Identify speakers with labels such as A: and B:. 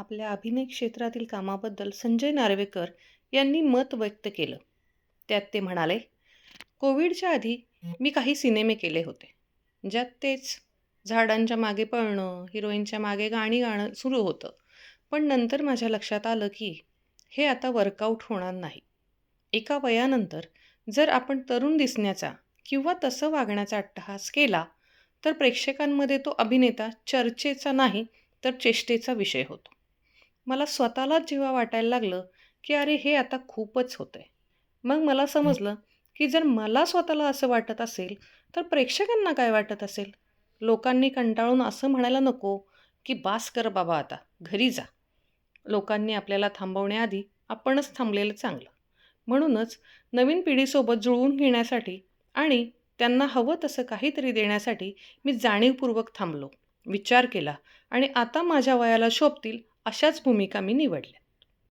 A: आपल्या अभिनय क्षेत्रातील कामाबद्दल संजय नार्वेकर यांनी मत व्यक्त केलं. त्यात ते म्हणाले कोविडच्या आधी मी काही सिनेमे केले होते ज्यात तेच झाडांच्या मागे पळणं हिरोईनच्या मागे गाणी गाणं सुरू होतं. पण नंतर माझ्या लक्षात आलं की हे आता वर्कआउट होणार नाही. एका वयानंतर जर आपण तरुण दिसण्याचा किंवा तसं वागण्याचा अट्टहास केला तर प्रेक्षकांमध्ये तो अभिनेता चर्चेचा नाही तर चेष्टेचा विषय होतो. मला स्वतःलाच जेव्हा वाटायला लागलं की अरे हे आता खूपच होतं आहे मग मला समजलं की जर मला स्वतःला असं वाटत असेल तर प्रेक्षकांना काय वाटत असेल? लोकांनी कंटाळून असं म्हणायला नको की बास कर बाबा आता घरी जा. लोकांनी आपल्याला थांबवण्याआधी आपणच थांबलेलं चांगलं. म्हणूनच नवीन पिढीसोबत जुळवून घेण्यासाठी आणि त्यांना हवं तसं काहीतरी देण्यासाठी मी जाणीवपूर्वक थांबलो विचार केला आणि आता माझ्या वयाला शोभतील अशाच भूमिका मी निवडल्या.